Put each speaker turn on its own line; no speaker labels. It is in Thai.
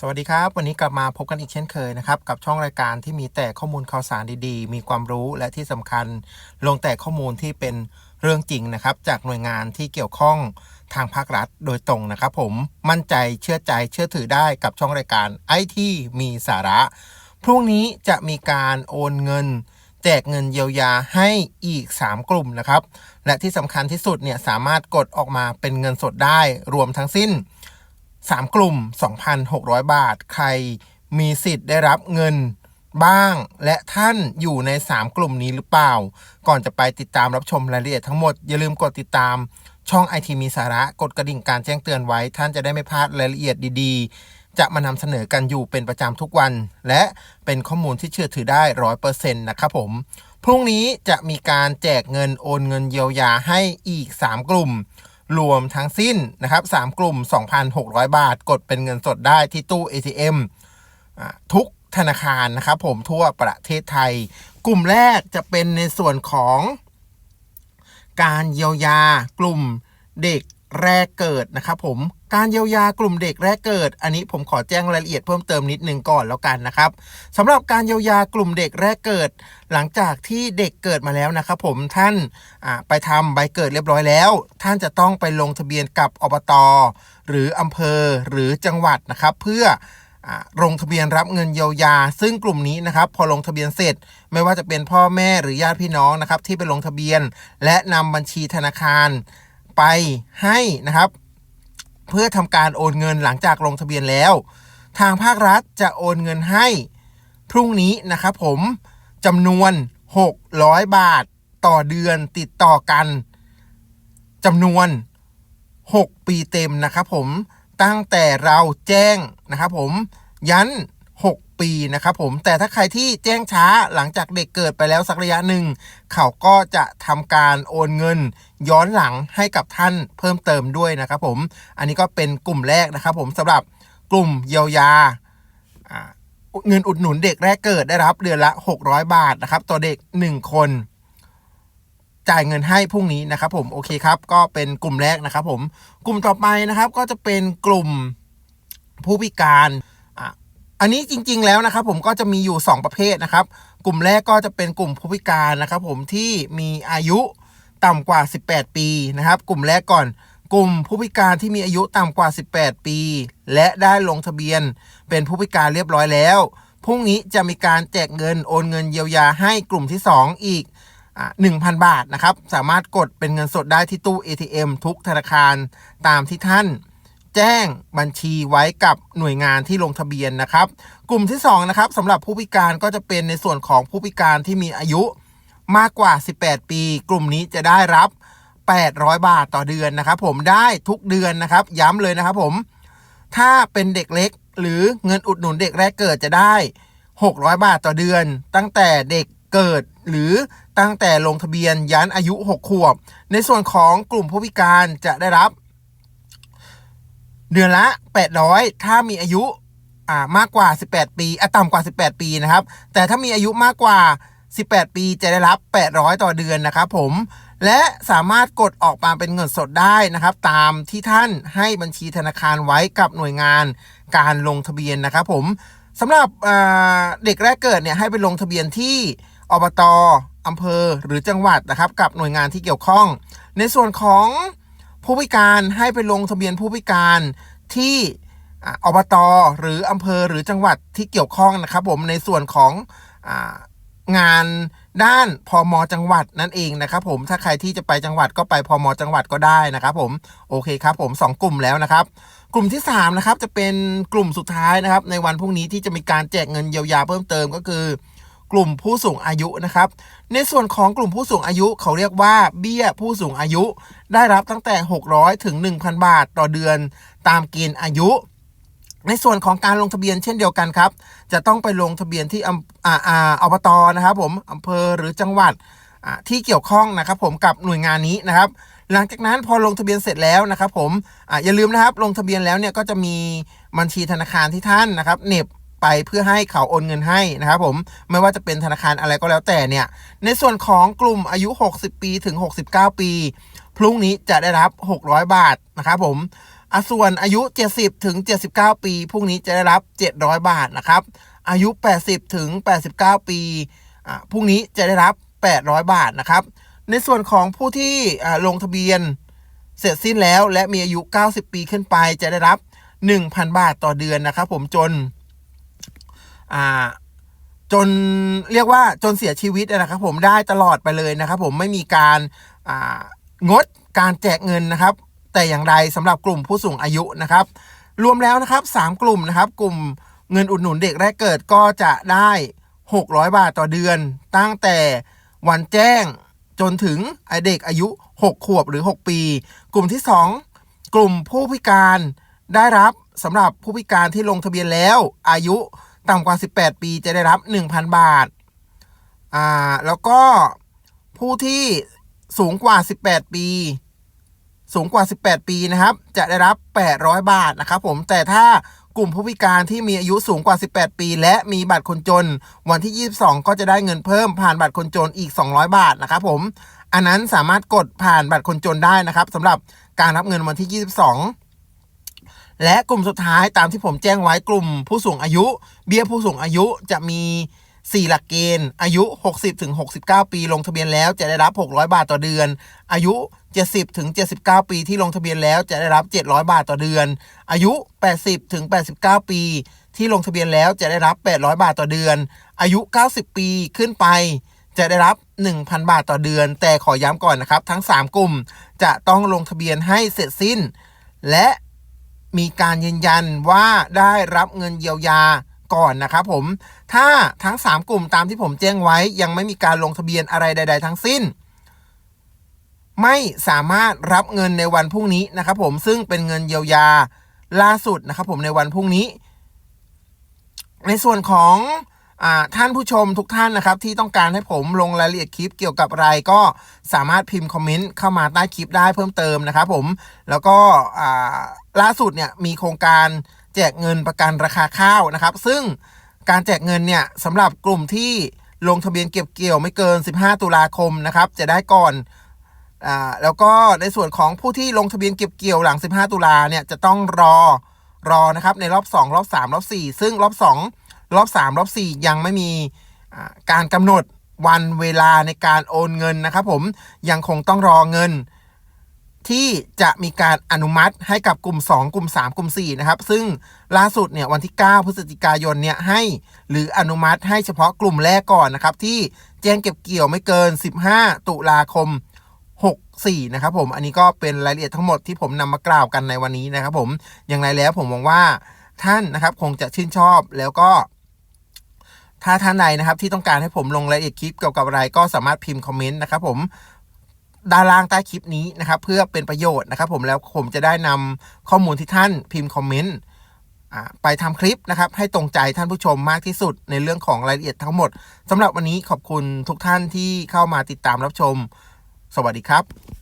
สวัสดีครับ วันนี้กลับมาพบกันอีกเช่นเคยนะครับ กับช่องรายการที่มีแต่ข้อมูลข่าวสารดีๆ มีความรู้และที่สำคัญลงแต่ข้อมูลที่เป็นเรื่องจริงนะครับ จากหน่วยงานที่เกี่ยวข้องทางภาครัฐโดยตรงนะครับ ผมมั่นใจเชื่อใจเชื่อถือได้กับช่องรายการไอที่มีสาระ พรุ่งนี้จะมีการโอนเงิน แจกเงินเยียวยาให้อีก 3 กลุ่มนะครับ และที่สำคัญที่สุดเนี่ยสามารถกดออกมาเป็นเงินสดได้รวมทั้งสิ้น 3 กลุ่ม 2,600 บาท ใครมีสิทธิ์ได้รับเงินบ้าง และท่านอยู่ใน 3 กลุ่มนี้หรือเปล่า ก่อนจะไปติดตามรับชมรายละเอียดทั้งหมด อย่าลืมกดติดตามช่องไอทีมีสาระกดกระดิ่งการแจ้งเตือนไว้ ท่านจะได้ไม่พลาดรายละเอียดดีๆ จะมานำเสนอกันอยู่เป็นประจำทุกวัน และเป็นข้อมูลที่เชื่อถือได้ร้อยเปอร์เซ็นต์นะครับผม พรุ่งนี้จะมีการแจกเงินโอนเงินเยียวยาให้อีก 3 กลุ่ม รวมทั้งสิ้นนะครับ3กลุ่ม 2,600 บาท กดเป็นเงินสดได้ที่ตู้ ATM อ่าทุกธนาคารนะครับผมทั่วประเทศไทย กลุ่มแรกจะเป็นในส่วนของการเยียวยากลุ่มเด็ก แรกเกิดนะครับผมการเยียวยากลุ่มเด็กแรกเกิด อันนี้ผมขอแจ้งรายละเอียดเพิ่มเติมนิดนึงก่อนแล้วกันนะครับสำหรับการเยียวยากลุ่มเด็กแรกเกิด หลังจากที่เด็กเกิดมาแล้วนะครับผมท่านไปทำใบเกิดเรียบร้อยแล้ว ท่านจะต้องไปลงทะเบียนกับอบต หรืออำเภอหรือจังหวัดนะครับ เพื่อลงทะเบียนรับเงินเยียวยา ซึ่งกลุ่มนี้นะครับพอลงทะเบียนเสร็จ ไม่ว่าจะเป็นพ่อแม่หรือญาติพี่น้องนะครับที่ไปลงทะเบียน และนำบัญชีธนาคาร ไปให้นะครับ เพื่อทำการโอนเงินหลังจากลงทะเบียนแล้ว ทางภาครัฐจะโอนเงินให้พรุ่งนี้นะครับผมจำนวน 600 บาทต่อเดือนติดต่อกันจำนวน 6 ปีเต็มนะครับผมตั้งแต่เราแจ้งนะครับผมยัน 6 ปีนะครับผมแต่ถ้าใครที่แจ้งช้าหลังจากเด็กเกิดไปแล้วสักระยะหนึ่ง เขาก็จะทำการโอนเงิน ย้อนหลังให้กับท่านเพิ่มเติมด้วยนะครับผมอันนี้ก็เป็นกลุ่มแรกนะครับผมสำหรับกลุ่มเยียวยาเงินอุดหนุนเด็กแรกเกิดได้รับเดือนละ 600 บาทนะครับต่อเด็ก 1 คน จ่ายเงินให้พรุ่งนี้นะครับผมโอเคครับก็เป็นกลุ่มแรกนะครับผมกลุ่มต่อไปนะครับก็จะเป็นกลุ่มผู้พิการ อันนี้จริง ๆ แล้วนะครับผมก็จะมีอยู่ 2 ประเภทนะครับ กลุ่มแรกก็จะเป็นกลุ่มผู้พิการนะครับ ผมที่มีอายุต่ำกว่า 18 ปีนะครับ กลุ่มแรกก่อน กลุ่มผู้พิการที่มีอายุต่ำกว่า 18 ปี และได้ลงทะเบียนเป็นผู้พิการเรียบร้อยแล้วพรุ่งนี้จะมีการแจกเงินโอนเงินเยียวยาให้กลุ่มที่ 2 อีกหนึ่งพันบาทนะครับ สามารถกดเป็นเงินสดได้ที่ตู้ ATM ทุกธนาคารตามที่ท่าน แจ้งบัญชีไว้กับหน่วยงานที่ลงทะเบียนนะครับ กลุ่มที่2นะครับสำหรับผู้พิการก็จะเป็นในส่วนของผู้พิการที่มีอายุมากกว่า 18 ปี กลุ่มนี้จะได้รับ 800 บาทต่อเดือนนะครับ ผมได้ทุกเดือนนะครับ ย้ำเลยนะครับผม ถ้าเป็นเด็กเล็ก หรือเงินอุดหนุนเด็กแรกเกิดจะได้ 600 บาทต่อเดือน ตั้งแต่เด็กเกิดหรือตั้งแต่ลงทะเบียนยันอายุ 6 ขวบ ในส่วนของกลุ่มผู้พิการจะได้รับ เดือนละ 800 ถ้ามีอายุอ่ามากกว่า 18 ปีอะต่ำกว่า 18 ปีนะครับ แต่ถ้ามีอายุมากกว่า 18 ปีจะได้รับ 800 ต่อเดือนนะครับผม และสามารถกดออกมาเป็นเงินสดได้นะครับ ตามที่ท่านให้บัญชีธนาคารไว้กับหน่วยงานการลงทะเบียนนะครับผมสำหรับอ่าเด็กแรกเกิดเนี่ยให้ไปลงทะเบียนที่อบตอำเภอหรือจังหวัดนะครับ กับหน่วยงานที่เกี่ยวข้อง ในส่วนของ ผู้พิการให้ไปลงทะเบียนผู้พิการที่ออบตหรืออำเภอหรือจังหวัดที่เกี่ยวข้องนะครับ ผมในส่วนขององานด้านพมจังหวัดนั่นเองนะครับ ผมถ้าใครที่จะไปจังหวัดก็ไปพมจังหวัดก็ได้นะครับ ผมโอเคครับ ผมสองกลุ่มแล้วนะครับ กลุ่มที่3นะครับจะเป็นกลุ่มสุดท้ายนะครับ ในวันพรุ่งนี้ที่จะมีการแจกเงินเยียวยาเพิ่มเติมก็คือ กลุ่มผู้สูงอายุนะครับ ในส่วนของกลุ่มผู้สูงอายุเขาเรียกว่าเบี้ยผู้สูงอายุ ได้รับตั้งแต่ 600 ถึง 1,000 บาทต่อเดือนตามเกณฑ์อายุ ในส่วนของการลงทะเบียนเช่นเดียวกันครับ จะต้องไปลงทะเบียนที่อำอ่าอาบตนะครับผมอำเภอหรือจังหวัดที่เกี่ยวข้องนะครับผมกับหน่วยงานนี้นะครับ หลังจากนั้นพอลงทะเบียนเสร็จแล้วนะครับผมออย่าลืมนะครับลงทะเบียนแล้วเนี่ยก็จะมีบัญชีธนาคารที่ท่านนะครับเน็บ ไปเพื่อให้เขาโอนเงินให้นะครับผมไม่ว่าจะเป็นธนาคารอะไรก็แล้วแต่เนี่ย ในส่วนของกลุ่มอายุ 60 ปีถึง 69 ปี พรุ่งนี้จะได้รับ 600 บาทนะครับผมอส่วนอายุ 70 ถึง 79 ปีพวกนี้จะได้รับ 700 บาทนะครับ อายุ 80 ถึง 89 ปีอะพวกนี้จะได้รับ 800 บาทนะครับ ในส่วนของผู้ที่อ่าลงทะเบียนเสร็จสิ้นแล้วและมีอายุ 90 ปีขึ้นไปจะได้รับ 1,000 บาทต่อเดือนนะครับ ผมจน อ่าจนเรียกว่าจนเสียชีวิตนะครับ ผมได้ตลอดไปเลยนะครับ ผมไม่มีการางดการแจกเงินนะครับ แต่อย่างใดสำหรับกลุ่มผู้สูงอายุนะครับ รวมแล้วนะครับสามกลุ่มนะครับ กลุ่มเงินอุดหนุนเด็กแรกเกิดก็จะได้ 600 บาทต่อเดือน ตั้งแต่วันแจ้งจนถึงเด็กอายุ 6 ขวบหรือ 6 ปี กลุ่มที่ 2 กลุ่มผู้พิการได้รับสำหรับผู้พิการที่ลงทะเบียนแล้วอายุ ต่ำกว่า 18 ปีจะได้รับ 1,000 บาท อ่า แล้วก็ผู้ที่สูงกว่า 18 ปี สูงกว่า 18 ปีนะครับ จะได้รับ 800 บาทนะครับผม แต่ถ้ากลุ่มผู้พิการที่มีอายุสูงกว่า 18 ปี และมีบัตรคนจน วันที่ 22 ก็จะได้เงินเพิ่มผ่านบัตรคนจนอีก 200 บาทนะครับผม อันนั้นสามารถกดผ่านบัตรคนจนได้นะครับสำหรับการรับเงินวันที่ 22 และกลุ่มสุดท้ายตามที่ผมแจ้งไว้กลุ่มผู้สูงอายุ เบี้ยผู้สูงอายุจะมี 4 หลักเกณฑ์ อายุ 60ถึง69 ปีลงทะเบียนแล้วจะได้รับ 600 บาทต่อเดือน อายุ 70ถึง79 ปีที่ลงทะเบียนแล้วจะได้รับ 700 บาทต่อเดือน อายุ 80ถึง89 ปีที่ลงทะเบียนแล้วจะได้รับ 800 บาทต่อเดือน อายุ 90 ปีขึ้นไปจะได้รับ 1,000 บาทต่อเดือน แต่ขอย้ำก่อนนะครับ ทั้ง 3 กลุ่มจะต้องลงทะเบียนให้เสร็จสิ้น และ มีการยืนยันว่าได้รับเงินเยียวยาก่อนนะครับผม ถ้าทั้ง 3 กลุ่มตามที่ผมแจ้งไว้ยังไม่มีการลงทะเบียนอะไรใด ๆ ทั้งสิ้น ไม่สามารถรับเงินในวันพรุ่งนี้นะครับผมซึ่งเป็นเงินเยียวยาล่าสุดนะครับผมในวันพรุ่งนี้ ในส่วนของ ท่านผู้ชมทุกท่านนะครับ ที่ต้องการให้ผมลงรายละเอียดคลิปเกี่ยวกับอะไรก็สามารถพิมพ์คอมเมนต์เข้ามาใต้คลิปได้เพิ่มเติมนะครับผมแล้วก็ล่าสุดเนี่ยมีโครงการแจกเงินประกันราคาข้าวนะครับ ซึ่งการแจกเงินเนี่ยสำหรับกลุ่มที่ลงทะเบียนเก็บเกี่ยวไม่เกิน 15 ตุลาคมนะครับ จะได้ก่อนอ่าแล้วก็ในส่วนของผู้ที่ลงทะเบียนเก็บเกี่ยวหลัง 15 ตุลาเนี่ยจะต้องรอรอนะครับในรอบ 2 รอบ 3 รอบ 4 ซึ่งรอบ 2 รอบ 3 รอบ 4 ยังไม่มีการกำหนดวันเวลาในการโอนเงินนะครับผมยังคงต้องรอเงิน ที่จะมีการอนุมัติให้กับกลุ่ม 2 กลุ่ม 3 กลุ่ม 4 นะครับ ซึ่งล่าสุดเนี่ยวันที่ 9 พฤศจิกายนเนี่ยให้หรืออนุมัติให้เฉพาะกลุ่มแรกก่อนนะครับ ที่แจ้งเก็บเกี่ยวไม่เกิน 15 ตุลาคม 64 นะครับผมอันนี้ก็เป็นรายละเอียดทั้งหมดที่ผมนำมากล่าวกันในวันนี้นะครับผมอย่างไรแล้วผมหวังว่าท่านนะครับคงจะชื่นชอบแล้วก็ ถ้าท่านใดนะครับที่ต้องการให้ผมลงรายละเอียดคลิปเกี่ยวกับอะไรก็สามารถพิมพ์คอมเมนต์นะครับผมด้านล่างใต้คลิปนี้นะครับเพื่อเป็นประโยชน์นะครับผมแล้วผมจะได้นำข้อมูลที่ท่านพิมพ์คอมเมนต์ไปทำคลิปนะครับให้ตรงใจท่านผู้ชมมากที่สุดในเรื่องของรายละเอียดทั้งหมดสำหรับวันนี้ขอบคุณทุกท่านที่เข้ามาติดตามรับชม สวัสดีครับ